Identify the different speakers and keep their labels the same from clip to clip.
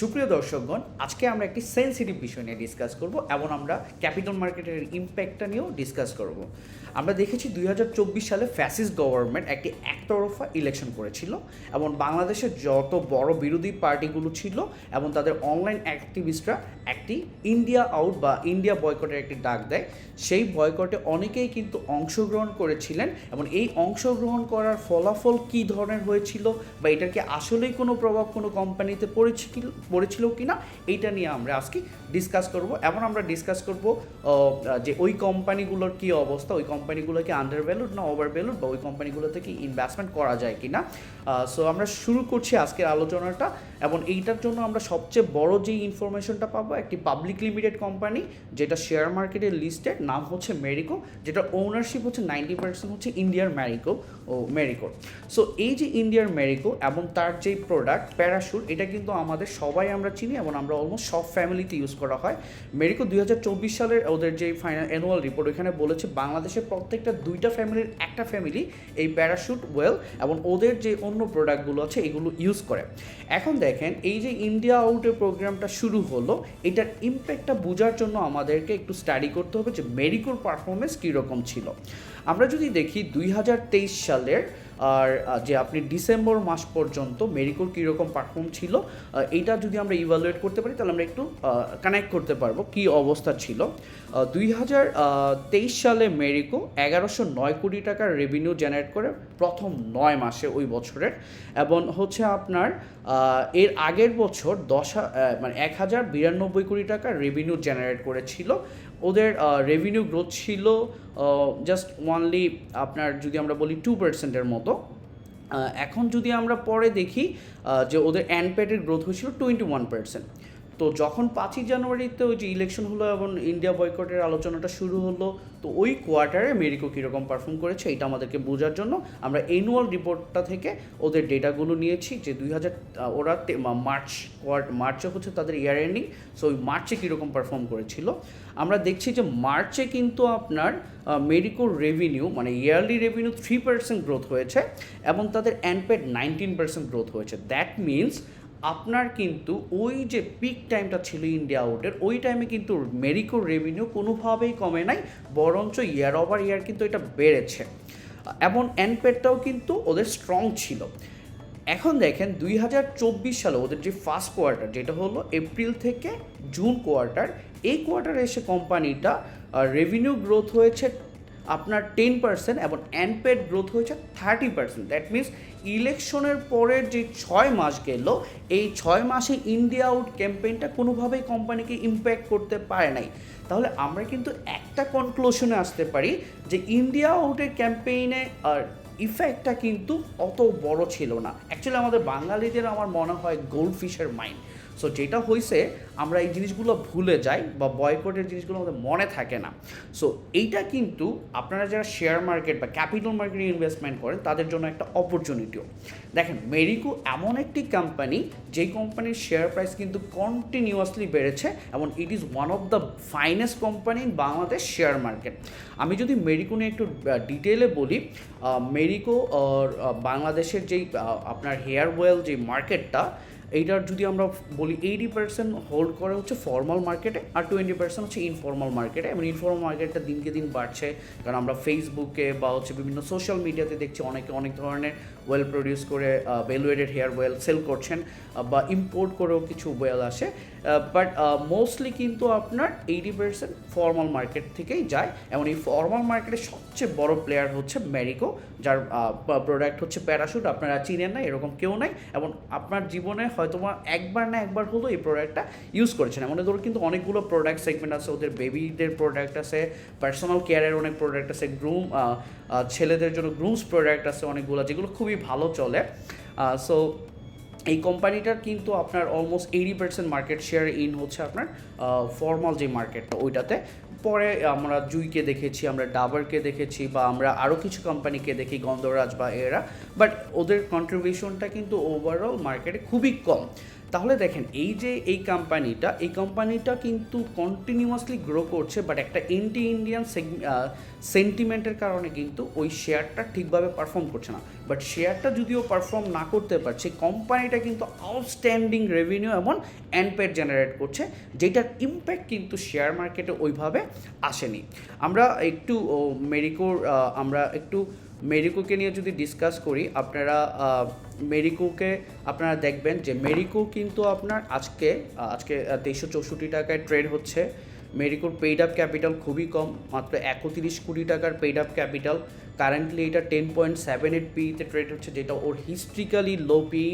Speaker 1: সুপ্রিয় দর্শকগণ, আজকে আমরা একটি সেন্সিটিভ বিষয় নিয়ে ডিসকাস করব এবং আমরা ক্যাপিটাল মার্কেটের ইম্প্যাক্টটা নিয়েও ডিসকাস করব। আমরা দেখেছি দুই হাজার চব্বিশ সালে ফ্যাসিস্ট গভর্নমেন্ট একটি একতরফা ইলেকশন করেছিল এবং বাংলাদেশের যত বড় বিরোধী পার্টিগুলো ছিল এবং তাদের অনলাইন অ্যাক্টিভিস্টরা একটি ইন্ডিয়া আউট বা ইন্ডিয়া বয়কটের একটি ডাক দেয়, সেই বয়কটে অনেকেই কিন্তু অংশগ্রহণ করেছিলেন এবং এই অংশগ্রহণ করার ফলাফল কী ধরনের হয়েছিল বা এটার কি আসলেই কোনো প্রভাব কোনো কোম্পানিতে পড়েছিল পড়েছিল কি না এইটা নিয়ে আমরা আজকে ডিসকাস করব। এবং আমরা ডিসকাস করব যে ওই কোম্পানিগুলোর কী অবস্থা, ওই কোম্পানিগুলো কি আন্ডার ভ্যালুড না ওভার ভ্যালুড বা ওই কোম্পানিগুলো থেকে ইনভেস্টমেন্ট করা যায় কি না সো আমরা শুরু করছি আজকের আলোচনাটা এবং এইটার জন্য আমরা সবচেয়ে বড় যে ইনফরমেশনটা পাবো একটি পাবলিক লিমিটেড কোম্পানি যেটা শেয়ার মার্কেটে লিস্টেড নাম হচ্ছে মেরিকো যেটা ওনারশিপ হচ্ছে নাইনটি পার্সেন্ট হচ্ছে ইন্ডিয়ার ম্যারিকো ও মেরিকো সো এই যে ইন্ডিয়ার মেরিকো এবং তার যেই প্রোডাক্ট প্যারাশুট এটা কিন্তু আমাদের সবাই আমরা চিনি এবং আমরা অলমোস্ট সব ফ্যামিলিতে ইউজ করা হয়। মেরিকো দুই হাজার চব্বিশ সালের ওদের যে ফাইনাল অ্যানুয়াল রিপোর্ট ওখানে বলেছে বাংলাদেশের প্রত্যেকটা দুইটা ফ্যামিলির একটা ফ্যামিলি এই প্যারাশুট ওয়েল এবং ওদের যে অন্য প্রোডাক্টগুলো আছে, এগুলো ইউজ করে। এখন দেখেন, এই যে ইন্ডিয়া আউটের প্রোগ্রামটা শুরু হলো, এটার ইম্প্যাক্টটা বোঝার জন্য আমাদেরকে একটু স্টাডি করতে হবে যে মেরিকোর পারফরমেন্স কীরকম ছিল। আমরা যদি দেখি, দুই হাজার তেইশ সালের আর যে আপনি ডিসেম্বর মাস পর্যন্ত মেরিকোর কীরকম পারফর্ম ছিল এইটা যদি আমরা ইভালুয়েট করতে পারি, তাহলে আমরা একটু কানেক্ট করতে পারব কী অবস্থা ছিল। দুই হাজার তেইশ সালে মেরিকো এগারোশো নয় কোটি টাকার রেভিনিউ জেনারেট করে প্রথম নয় মাসে ওই বছরের। এবং হচ্ছে আপনার এর আগের বছর দশ মানে এক হাজার বিরানব্বই কোটি টাকা রেভিনিউ জেনারেট করেছিল। ওদের রেভিনিউ গ্রোথ ছিল জাস্ট ওয়ানলি আপনার যদি আমরা বলি টু পার্সেন্টের মতো। এখন যদি আমরা পরে দেখি যে ওদের অ্যানপেটের গ্রোথ হয়েছিল টোয়েন্টি ওয়ান পার্সেন্ট তো যখন পাঁচই জানুয়ারিতে ওই যে ইলেকশন হলো এবং ইন্ডিয়া বয়কটের আলোচনাটা শুরু হলো, তো ওই কোয়ার্টারে মেরিকো কীরকম পারফর্ম করেছে এটা আমাদেরকে বোঝার জন্য আমরা অ্যানুয়াল রিপোর্টটা থেকে ওদের ডেটাগুলো নিয়েছি যে দুই হাজার ওরা মার্চ কোয়ার্ট মার্চে হচ্ছে তাদের ইয়ার এন্ডিং সো ওই মার্চে কীরকম পারফর্ম করেছিল। আমরা দেখছি যে মার্চে কিন্তু আপনার মেডিকোর রেভিনিউ মানে yearly revenue three percent growth হয়েছে এবং তাদের অ্যানপেড নাইনটিন পার্সেন্ট গ্রোথ হয়েছে। দ্যাট মিনস আপনার কিন্তু ওই যে পিক টাইমটা ছিল ইন্ডিয়া আউটের ওই টাইমে কিন্তু মেরিকোর রেভিনিউ কোনোভাবেই কমে নাই, বরঞ্চ ইয়ার ওভার ইয়ার কিন্তু এটা বেড়েছে। এবং অ্যানপেডটাও কিন্তু ওদের স্ট্রং ছিল। এখন দেখেন দুই হাজার চব্বিশ সালে ওদের যে ফার্স্ট কোয়ার্টার যেটা হলো এপ্রিল থেকে জুন কোয়ার্টার এই কোয়ার্টারে এসে কোম্পানিটা রেভিনিউ গ্রোথ হয়েছে আপনার টেন পার্সেন্ট এবং অ্যানপেড গ্রোথ হয়েছে থার্টি পার্সেন্ট দ্যাট মিনস ইলেকশনের পরের যে ছয় মাস গেল, এই ছয় মাসে ইন্ডিয়া আউট ক্যাম্পেইনটা কোনোভাবেই কোম্পানিকে ইম্প্যাক্ট করতে পারে নাই। তাহলে আমরা কিন্তু একটা কনক্লুশনে আসতে পারি যে ইন্ডিয়া আউটের ক্যাম্পেইনে আর ইফেক্টটা কিন্তু অত বড় ছিল না। অ্যাকচুয়ালি আমাদের বাঙালিদের আমার মনে হয় গোল্ড ফিশের মাইন্ড সো যেটা হয়েছে আমরা এই জিনিসগুলো ভুলে যাই বা বয়কটের জিনিসগুলো আমাদের মনে থাকে না। সো এইটা কিন্তু আপনারা যারা শেয়ার মার্কেট বা ক্যাপিটাল মার্কেটে ইনভেস্টমেন্ট করেন, তাদের জন্য একটা অপরচুনিটিও দেখেন মেরিকো এমন একটি কোম্পানি যেই কোম্পানির শেয়ার প্রাইস কিন্তু কন্টিনিউয়াসলি বেড়েছে, এবং it is one of the finest company in Bangladesh share market আমি যদি মেরিকো নিয়ে একটু ডিটেলে বলি মেরিকো বাংলাদেশের যেই আপনার হেয়ার ওয়েল যে মার্কেটটা এইটার যদি আমরা বলি এইটি পার্সেন্ট হোল্ড করে হচ্ছে ফর্মাল মার্কেটে আর টোয়েন্টি পার্সেন্ট হচ্ছে ইনফর্মাল মার্কেটে এবং ইনফর্মাল মার্কেটটা দিনকে দিন বাড়ছে। কারণ আমরা ফেসবুকে বা হচ্ছে বিভিন্ন সোশ্যাল মিডিয়াতে দেখছি অনেকে অনেক ধরনের ওয়েল প্রডিউস করে value added hair oil sell করছেন বা ইম্পোর্ট করেও কিছু ওয়েল আসে। বাট মোস্টলি কিন্তু আপনার এইটি পার্সেন্ট ফর্মাল মার্কেট থেকেই যায়। এবং এই ফর্মাল মার্কেটের সবচেয়ে বড় প্লেয়ার হচ্ছে ম্যারিকো যার প্রোডাক্ট হচ্ছে প্যারাশুট আপনারা চিনেন না, এরকম কেউ নাই। এবং আপনার জীবনে হয়তো বা একবার না একবার হলো এই প্রোডাক্টটা ইউজ করেছেন। এমন ধরো কিন্তু অনেকগুলো প্রোডাক্ট সেগমেন্ট আছে, ওদের বেবিদের প্রোডাক্ট আছে পার্সোনাল কেয়ারের অনেক প্রোডাক্ট আছে গ্রুম ছেলেদের জন্য গ্রুমস প্রোডাক্ট আছে অনেকগুলো, যেগুলো খুবই ভালো চলে। সো এই কোম্পানিটার কিন্তু আপনার almost eighty percent market share in হচ্ছে আপনার ফর্মাল যে মার্কেটটা ওইটাতে। পরে আমরা জুইকে দেখেছি, আমরা ডাবারকে দেখেছি বা আমরা আরও কিছু কোম্পানিকে দেখি, গন্ধরাজ বা এরা। বাট ওদের কন্ট্রিবিউশনটা কিন্তু ওভারঅল মার্কেটে খুবই কম। তাহলে দেখেন, এই যে এই কোম্পানিটা এই কোম্পানিটা কিন্তু কন্টিনিউয়াসলি গ্রো করছে বাট একটা এন্টি ইন্ডিয়ান সেন্টিমেন্টের কারণে কিন্তু ওই শেয়ারটা ঠিকভাবে পারফর্ম করছে না। বাট শেয়ারটা যদিও পারফর্ম না করতে পারছে কোম্পানিটা কিন্তু আউটস্ট্যান্ডিং রেভিনিউ এমন অ্যানপেড জেনারেট করছে, যেটার ইম্প্যাক্ট কিন্তু শেয়ার মার্কেটে ওইভাবে আসেনি। আমরা একটু মেরিকোর আমরা একটু মেরিকোকে নিয়ে যদি ডিসকাস করি, আপনারা মেরিকোকে আপনারা দেখবেন যে মেরিকো কিন্তু আপনার আজকে আজকে তেইশশো চৌষট্টি টাকায় ট্রেড হচ্ছে। মেরিকোর পেইড আপ ক্যাপিটাল খুবই কম, মাত্র একত্রিশ কোটি টাকার পেইড আপ ক্যাপিটাল কারেন্টলি এটা টেন পয়েন্ট সেভেন এইট পিতে ট্রেড হচ্ছে, যেটা ওর হিস্ট্রিক্যালি লো পি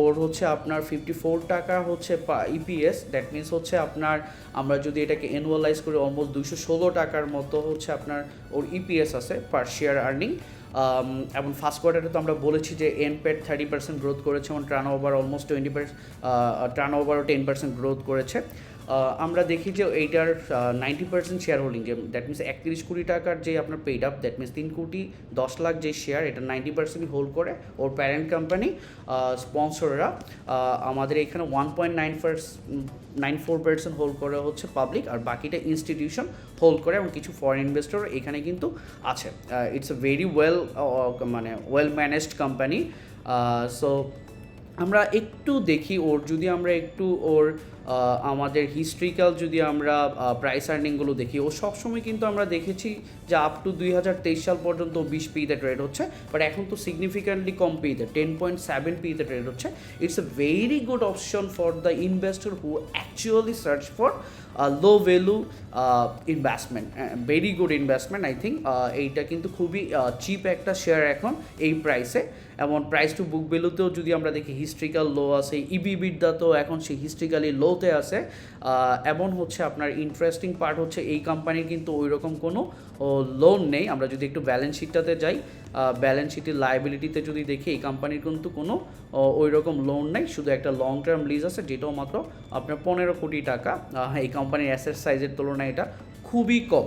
Speaker 1: ওর হচ্ছে আপনার ফিফটি ফোর টাকা হচ্ছে ইপিএস দ্যাট মিনস হচ্ছে আপনার, আমরা যদি এটাকে অ্যানুয়ালাইজ করি অলমোস্ট দুইশো ষোলো টাকার মতো হচ্ছে আপনার ওর ইপিএস আছে পার শেয়ার আর্নিং এবং ফার্স্ট কোয়ার্টারে তো আমরা বলেছি যে এন পেড থার্টি পার্সেন্ট গ্রোথ করেছে এবং turn over almost twenty percent turn ওভারও টেন পার্সেন্ট গ্রোথ করেছে। আমরা দেখি যে এইটার নাইনটি পার্সেন্ট শেয়ার হোল্ডিং যে দ্যাট মিনস একত্রিশ কোটি টাকার যে আপনার পেড আপ দ্যাট মিনস তিন কোটি দশ লাখ যে শেয়ার এটা নাইনটি পার্সেন্ট হোল্ড করে ওর প্যারেন্ট কোম্পানি স্পন্সররা আমাদের এখানে one point nine nine four percent hold করে হচ্ছে পাবলিক আর বাকিটা ইনস্টিটিউশন হোল্ড করে এবং কিছু ফরেন ইনভেস্টর এখানে কিন্তু আছে। ইটস এ ভেরি ওয়েল মানে ওয়েল ম্যানেজড কোম্পানি সো আমরা একটু দেখি ওর, যদি আমরা একটু ওর আমাদের হিস্ট্রিক্যাল যদি আমরা প্রাইস আর্নিংগুলো দেখি, ও সবসময় কিন্তু আমরা দেখেছি যে আপ টু দুই হাজার তেইশ সাল পর্যন্ত বিশ পিতে ট্রেড হচ্ছে বাট এখন তো সিগনিফিক্যান্টলি কম পিতে টেন পয়েন্ট সেভেন পিতে ট্রেড হচ্ছে। It's a very good option for the investor who actually search for low value investment very good investment I think এইটা কিন্তু খুবই চিপ একটা শেয়ার এখন এই প্রাইসে এমন প্রাইস টু বুক ভ্যালুতেও যদি আমরা দেখি হিস্ট্রিক্যাল লো আছে ইবিবিডা তো এখন সেই হিস্ট্রিক্যালি লোতে আছে। এমন হচ্ছে আপনার ইন্টারেস্টিং পার্ট হচ্ছে এই কোম্পানির কিন্তু ওই রকম কোনো লোন নেই। আমরা যদি একটু ব্যালেন্স শিটটাতে যাই ব্যালেন্স শিটের লাইবিলিটিতে যদি দেখি এই কোম্পানির কিন্তু কোনো ওই রকম লোন নেই। শুধু একটা লং টার্ম লিজ আছে যেটাও মাত্র আপনার পনেরো কোটি টাকা। আহ, এই কোম্পানির অ্যাসেট সাইজের তুলনায় এটা খুবই কম।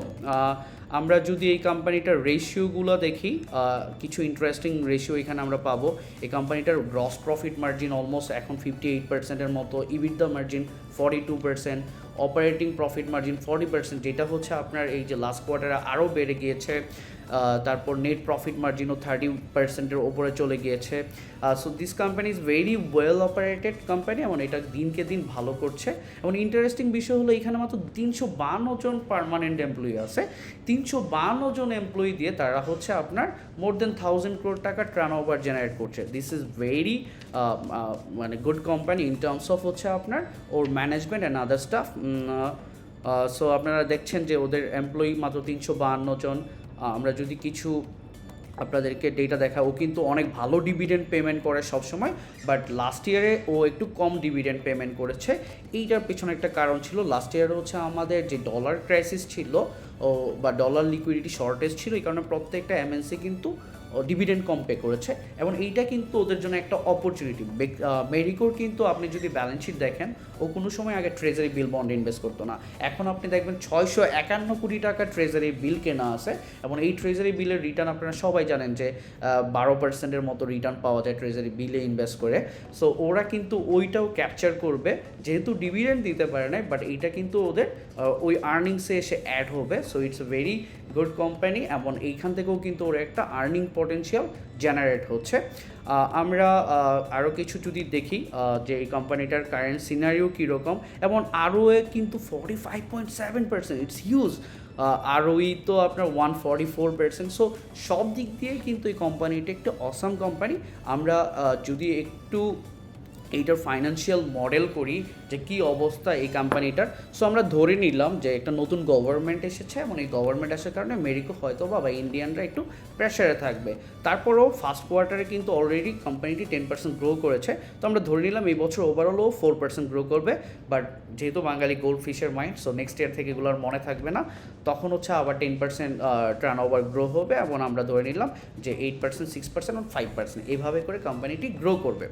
Speaker 1: আমরা যদি এই কোম্পানিটার রেশিওগুলো দেখি কিছু ইন্টারেস্টিং রেশিও এখানে আমরা পাবো। এই কোম্পানিটার গ্রস প্রফিট মার্জিন অলমোস্ট এখন ফিফটি এইট পার্সেন্টের মতো EBITDA margin forty two percent operating profit margin forty percent যেটা হচ্ছে আপনার এই যে লাস্ট কোয়ার্টারে আরও বেড়ে গিয়েছে তারপর নেট প্রফিট মার্জিনও থার্টি পার্সেন্টের ওপরে চলে গিয়েছে। So this company is very well operated company এবং এটা দিনকে দিন ভালো করছে। এবং ইন্টারেস্টিং বিষয় হলো এখানে মাত্র তিনশো বান্ন জন পার্মানেন্ট এমপ্লয়ি আছে। তিনশো বান্ন জন এমপ্লয়ি দিয়ে তারা হচ্ছে আপনার মোর দেন থাউজেন্ড ক্রোড টাকা টার্ন ওভার জেনারেট করছে। দিস ইজ ভেরি মানে good company in terms of হচ্ছে আপনার ওর management and other staff so আপনারা দেখছেন যে ওদের এমপ্লয়ি মাত্র তিনশো বাহান্ন জন। আমরা যদি কিছু আপনাদেরকে ডেটা দেখা ও কিন্তু অনেক ভালো ডিভিডেন্ড পেমেন্ট করে সবসময় বাট লাস্ট ইয়ারে ও একটু কম ডিভিডেন্ড পেমেন্ট করেছে। এইটার পিছনে একটা কারণ ছিল লাস্ট ইয়ারে হচ্ছে আমাদের যে ডলার ক্রাইসিস ছিল, ও বা ডলার লিকুইডিটি শর্টেজ ছিল, এই কারণে প্রত্যেকটা এমএনসি কিন্তু ডিভিডেন্ড কম পে করেছে এবং এইটা কিন্তু ওদের জন্য একটা অপরচুনিটি মেরিকোর কিন্তু আপনি যদি ব্যালেন্স শিট দেখেন, ও কোনো সময় আগে ট্রেজারি বিল বন্ড ইনভেস্ট করতো না। এখন আপনি দেখবেন ছয়শো একান্ন কোটি টাকা ট্রেজারি বিল কেনা আছে এবং এই ট্রেজারি বিলের রিটার্ন আপনারা সবাই জানেন যে বারো পার্সেন্টের মতো রিটার্ন পাওয়া যায় ট্রেজারি বিলে ইনভেস্ট করে। সো ওরা কিন্তু ওইটাও ক্যাপচার করবে। যেহেতু ডিভিডেন্ড দিতে পারে না বাট এইটা কিন্তু ওদের ওই আর্নিংসে এসে অ্যাড হবে। So it's very good company এবং এইখান থেকেও কিন্তু ওর একটা আর্নিং পটেনশিয়াল জেনারেট হচ্ছে। আমরা আরও কিছু যদি দেখি যে এই কোম্পানিটার কারেন্ট সিনারিও কীরকম, এবং আরও কিন্তু forty five point seven percent it's huge আরওই তো আপনার one forty four percent so সব দিক দিয়ে কিন্তু এই কোম্পানিটা একটা অসাম কোম্পানি আমরা যদি একটু এইটার ফাইন্যান্সিয়াল মডেল করি যে কি অবস্থা এই কোম্পানিটার সো আমরা ধরে নিলাম যে একটা নতুন গভর্নমেন্ট এসেছে এবং এই গভর্নমেন্ট আসার কারণে মেরিকো হয়তো বা ইন্ডিয়ানরা একটু প্রেশারে থাকবে। তারপরেও ফার্স্ট কোয়ার্টারে কিন্তু অলরেডি কোম্পানিটি টেন পার্সেন্ট গ্রো করেছে। তো আমরা ধরে নিলাম এই বছর ওভারঅলও ফোর পার্সেন্ট গ্রো করবে। বাট যেহেতু বাঙালি গোল্ড ফিশের মাইন্ড সো নেক্সট ইয়ার থেকে এগুলো মনে থাকবে না। তখন হচ্ছে আবার ten percent turn over grow হবে এবং আমরা ধরে নিলাম যে eight percent six percent five percent এইভাবে করে কোম্পানিটি গ্রো করবে।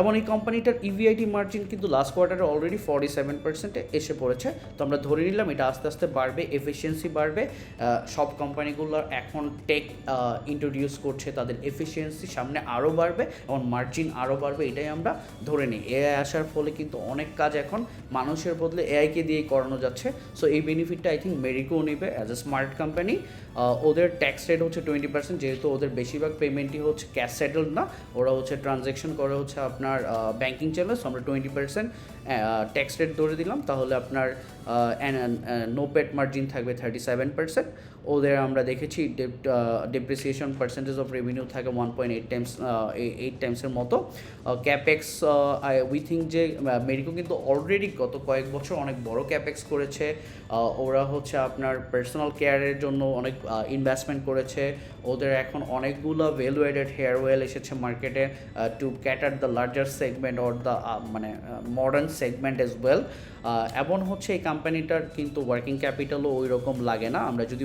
Speaker 1: এবং এই কোম্পানি কোম্পানিটার ইভিআইটি মার্জিন কিন্তু লাস্ট কোয়ার্টারে অলরেডি ফর্টি সেভেন পার্সেন্টে এসে পড়েছে। তো আমরা ধরে নিলাম, এটা আস্তে আস্তে বাড়বে এফিসিয়েন্সি বাড়বে। সব কোম্পানিগুলো এখন টেক ইন্ট্রোডিউস করছে, তাদের এফিসিয়েন্সি সামনে আরও বাড়বে এবং মার্জিন আরও বাড়বে, এটাই আমরা ধরে নিই। এআই আসার ফলে কিন্তু অনেক কাজ এখন মানুষের বদলে এআইকে দিয়েই করানো যাচ্ছে। সো এই বেনিফিটটা আই থিঙ্ক মেরিকো নেবে অ্যাজ এ স্মার্ট কোম্পানি ওদের ট্যাক্স রেট হচ্ছে টোয়েন্টি পার্সেন্ট যেহেতু ওদের বেশিরভাগ পেমেন্টই হচ্ছে ক্যাশ সেটেলড না, ওরা হচ্ছে ট্রানজ্যাকশন করে হচ্ছে আপনার ব্যাঙ্কিং চ্যানেল সো আমরা টোয়েন্টি পার্সেন্ট ট্যাক্স রেট ধরে দিলাম, তাহলে আপনার নো পেট মার্জিন থাকবে থার্টি সেভেন পার্সেন্ট ওদের আমরা দেখেছি ডেপ্রিসিয়েশন পার্সেন্টেজ অফ রেভিনিউ থাকে one point eight times eight টাইমসের মতো। ক্যাপেক্স উই থিঙ্ক যে মেরিকো কিন্তু অলরেডি গত কয়েক বছর অনেক বড় ক্যাপেক্স করেছে। ওরা হচ্ছে আপনার পার্সোনাল কেয়ারের জন্য অনেক ইনভেস্টমেন্ট করেছে। ওদের এখন অনেকগুলো ভ্যালুয়েডেড হেয়ার ওয়েল এসেছে মার্কেটে to cater the larger segment or the মানে মডার্ন সেগমেন্ট এজ ওয়েল এমন হচ্ছে এই কোম্পানিটার কিন্তু ওয়ার্কিং ক্যাপিটালও ওই রকম লাগে না। আমরা যদি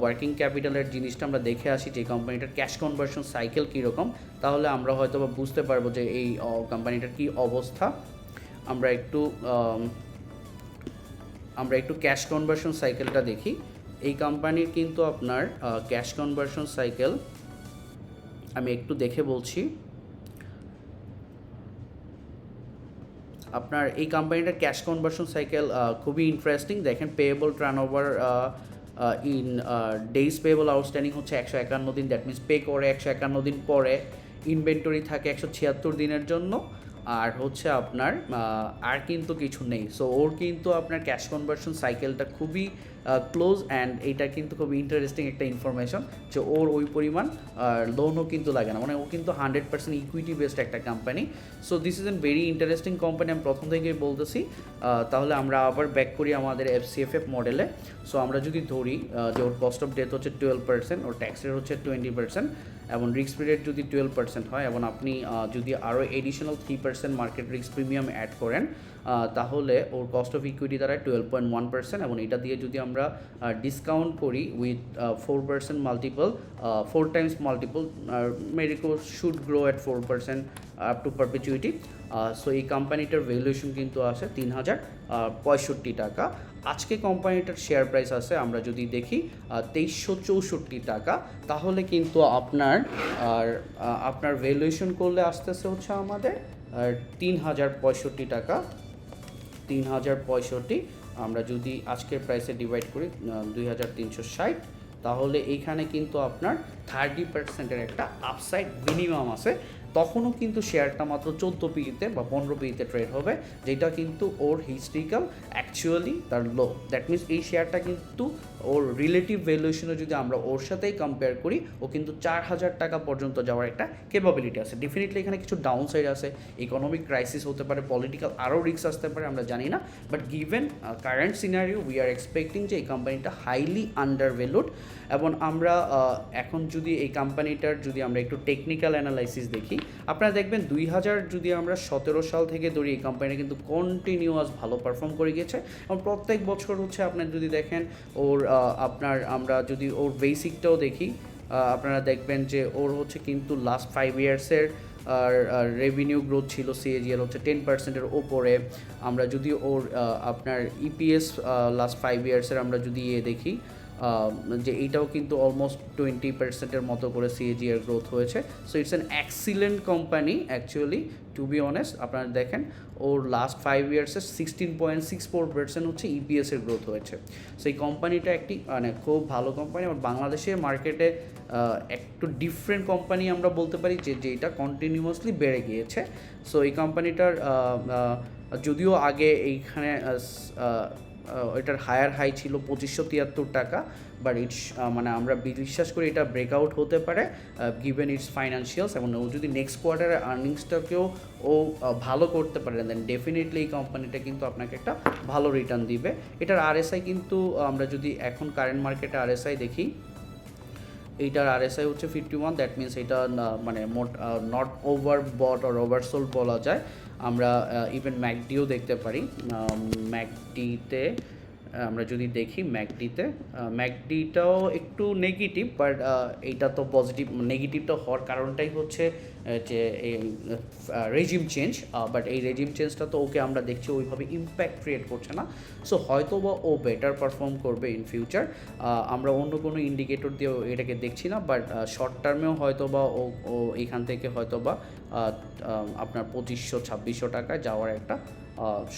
Speaker 1: ওয়ার্কিং ক্যাপিটালের জিনিসটা আমরা দেখে আসি যে কোম্পানিটার ক্যাশ কনভার্সন সাইকেল কীরকম, তাহলে আমরা হয়তো বা বুঝতে পারব যে এই কোম্পানিটার কী অবস্থা। আমরা একটু আমরা একটু ক্যাশ কনভার্সন সাইকেলটা দেখি। এই কোম্পানির কিন্তু আপনার ক্যাশ কনভার্সন সাইকেল আমি একটু দেখে বলছি। আপনার এই কোম্পানিটার ক্যাশ কনভার্সন সাইকেল খুবই ইন্টারেস্টিং দেখেন payable turn over in days payable outstanding হচ্ছে একশো একান্ন দিন দ্যাট মিনস পে করে একশো একান্ন দিন পরে ইনভেন্টরি থাকে একশো ছিয়াত্তর দিনের জন্য। আর হচ্ছে আপনার আর কিন্তু কিছু নেই। সো ওর কিন্তু আপনার ক্যাশ কনভার্সন সাইকেলটা খুবই ক্লোজ অ্যান্ড এইটা কিন্তু খুব ইন্টারেস্টিং একটা ইনফরমেশন যে ওর ওই পরিমাণ লোনও কিন্তু লাগে না। মানে ও কিন্তু হান্ড্রেড পার্সেন্ট ইকুইটি বেসড একটা company so this is an very interesting company আমি প্রথম থেকেই বলতেছি। তাহলে আমরা আবার ব্যাক করি আমাদের এফ মডেলে সো আমরা যদি ধরি যে ওর কস্ট অফ ডেথ হচ্ছে টুয়েলভ পার্সেন্ট ওর ট্যাক্স রেট হচ্ছে টোয়েন্টি পার্সেন্ট এবং রিস্ক পিরিয়ড যদি টুয়েলভ পার্সেন্ট হয় এবং আপনি যদি আরও additional three percent market risk premium add করেন তাহলে ওর কস্ট অফ ইকুইটি দাঁড়ায় টুয়েলভ পয়েন্ট ওয়ান পার্সেন্ট এবং এটা দিয়ে যদি আমরা ডিসকাউন্ট করি with four percent multiple four times multiple Marico should grow at four percent up to perpetuity so এই কোম্পানিটার ভ্যালুয়েশন কিন্তু আসে তিন হাজার পঁয়ষট্টি টাকা। আজকে কোম্পানিটার শেয়ার প্রাইস আছে, আমরা যদি দেখি তেইশশো চৌষট্টি টাকা, তাহলে কিন্তু আপনার, আর আপনার ভ্যালুয়েশন করলে আসতেছে হচ্ছে আমাদের, আর তিন হাজার পঁয়ষট্টি টাকা। তিন হাজার পঁয়ষট্টি, আমরা যদি আজকের প্রাইসে ডিভাইড করি দুই হাজার তিনশো ষাট, তাহলে এইখানে কিন্তু আপনার থার্টি পার্সেন্টের একটা আপসাইড মিনিমাম আছে। তখনও কিন্তু শেয়ারটা মাত্র চোদ্দ পিতে বা পনেরো পিতে ট্রেড হবে, যেটা কিন্তু ওর হিস্ট্রিক্যাল অ্যাকচুয়ালি তার লো দ্যাট মিনস এই শেয়ারটা কিন্তু ওর রিলেটিভ ভ্যালুয়েশনে যদি আমরা ওর সাথেই কম্পেয়ার করি, ও কিন্তু চার হাজার টাকা পর্যন্ত যাওয়ার একটা কেপাবিলিটি আছে। ডেফিনেটলি এখানে কিছু ডাউন সাইড আছে। ইকোনমিক ক্রাইসিস হতে পারে পলিটিক্যাল আরও রিস্ক আসতে পারে, আমরা জানি না। But given current scenario we are expecting যে এই কোম্পানিটা হাইলি আন্ডার ভ্যালুড এবং আমরা এখন যদি এই কোম্পানিটার যদি আমরা একটু টেকনিক্যাল অ্যানালাইসিস দেখি আপনারা দেখবেন দুই হাজার যদি আমরা সতেরো সাল থেকে ধরি, এই কোম্পানিটা কিন্তু কন্টিনিউয়াস ভালো পারফর্ম করে গেছে এবং প্রত্যেক বছর হচ্ছে আপনার যদি দেখেন, ওর আপনার, আমরা যদি ওর বেসিকটাও দেখি আপনারা দেখবেন যে ওর হচ্ছে কিন্তু লাস্ট ফাইভ ইয়ার্সের আর রেভিনিউ গ্রোথ ছিল সিএজিএল হচ্ছে টেন পার্সেন্টের ওপরে। আমরা যদি ওর আপনার ইপিএস লাস্ট ফাইভ ইয়ার্সের আমরা যদি ইয়ে দেখি যে এইটাও কিন্তু অলমোস্ট টোয়েন্টি পার্সেন্টের মতো করে সিএজিআর গ্রোথ হয়েছে। So it's an excellent company actually to be honest আপনারা দেখেন, ওর last five ইয়ার্সে sixteen point six four percent হচ্ছে ইপিএসের গ্রোথ হয়েছে। সো এই কোম্পানিটা একটি মানে খুব ভালো কোম্পানি আর বাংলাদেশের মার্কেটে একটু ডিফারেন্ট কোম্পানি আমরা বলতে পারি, যে যেটা কন্টিনিউয়াসলি বেড়ে গিয়েছে। সো এই কোম্পানিটার যদিও আগে এইখানে এটার হায়ার হাই ছিল পঁচিশশো তিয়াত্তর টাকা বাট ইটস মানে আমরা বিশ্বাস করি এটা ব্রেকআউট হতে পারে গিভেন ইটস ফাইন্যান্সিয়ালস এবং ও যদি নেক্সট কোয়ার্টারের আর্নিংসটাকেও ও ভালো করতে পারে দেন ডেফিনেটলি এই কোম্পানিটা কিন্তু আপনাকে একটা ভালো রিটার্ন দিবে। এটার আরএসআই কিন্তু আমরা যদি এখন কারেন্ট মার্কেটে আরএসআই দেখি, এইটার আরএসআই হচ্ছে ফিফটি ওয়ান দ্যাট মিনস এটা মানে মোট নট ওভার বট আর ওভারসোল্ড বলা যায়। আমরা ইভেন ম্যাকডিও দেখতে পারি। ম্যাকডিতে আমরা যদি দেখি ম্যাকডিতে ম্যাকডিটাও একটু নেগেটিভ বাট এইটা তো পজিটিভ নেগেটিভটা হওয়ার কারণটাই হচ্ছে যে এই রেজিম চেঞ্জ বাট এই রেজিম চেঞ্জটা তো ওকে আমরা দেখছি ওইভাবে ইম্প্যাক্ট ক্রিয়েট করছে না। সো হয়তো বা ও বেটার পারফর্ম করবে ইন ফিউচার আমরা অন্য কোনো ইন্ডিকেটর দিয়ে এটাকে দেখছি না বাট শর্ট টার্মেও হয়তো বা ও ও এখান থেকে হয়তো বা আপনার পঁচিশশো, ছাব্বিশশো টাকায় যাওয়ার একটা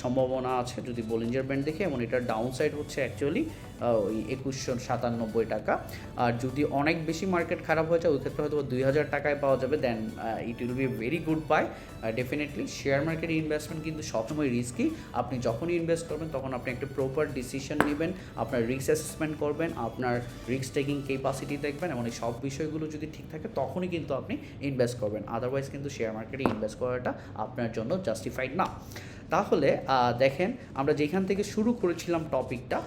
Speaker 1: সম্ভাবনা আছে যদি বলিঞ্জার ব্যান্ড দেখে, এবং এটার ডাউন সাইড হচ্ছে অ্যাকচুয়ালি ওই একুশশো সাতানব্বই টাকা। আর যদি অনেক বেশি মার্কেট খারাপ হয়ে যায়, ওই ক্ষেত্রে হয়তো দুই হাজার টাকায় পাওয়া যাবে then it will be very good buy definitely share market investment কিন্তু সবসময় রিস্কি আপনি যখনই ইনভেস্ট করবেন, তখন আপনি একটা প্রপার ডিসিশন নেবেন, আপনার রিস্ক অ্যাসেসমেন্ট করবেন, আপনার রিস্ক টেকিং ক্যাপাসিটি দেখবেন, এবং এই সব বিষয়গুলো যদি ঠিক থাকে, তখনই কিন্তু আপনি ইনভেস্ট করবেন। আদারওয়াইজ কিন্তু শেয়ার মার্কেটে ইনভেস্ট করাটা আপনার জন্য জাস্টিফাইড না। তাহলে দেখেন আমরা যেখান থেকে শুরু করেছিলাম টপিকটা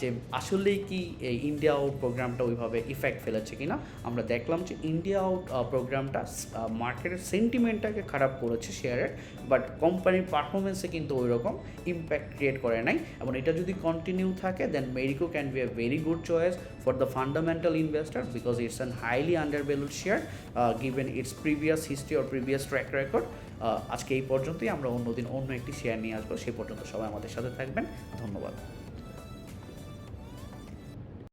Speaker 1: যে আসলেই কি এই ইন্ডিয়া আউট প্রোগ্রামটা ওইভাবে ইফেক্ট ফেলেছে কিনা, আমরা দেখলাম যে ইন্ডিয়া আউট প্রোগ্রামটা মার্কেটের সেন্টিমেন্টটাকে খারাপ করেছে শেয়ারের বাট কোম্পানির পারফরমেন্সে কিন্তু ওই রকম ইম্প্যাক্ট ক্রিয়েট করে নাই। এবং এটা যদি কন্টিনিউ থাকে then Marico can be a very good choice for the fundamental investor because it's an highly under valued share given its previous history or previous track record আজকে এই পর্যন্তই, আমরা অন্যদিন অন্য একটি শেয়ার নিয়ে আসব সেই পর্যন্ত সবাই আমাদের সাথে থাকবেন। ধন্যবাদ।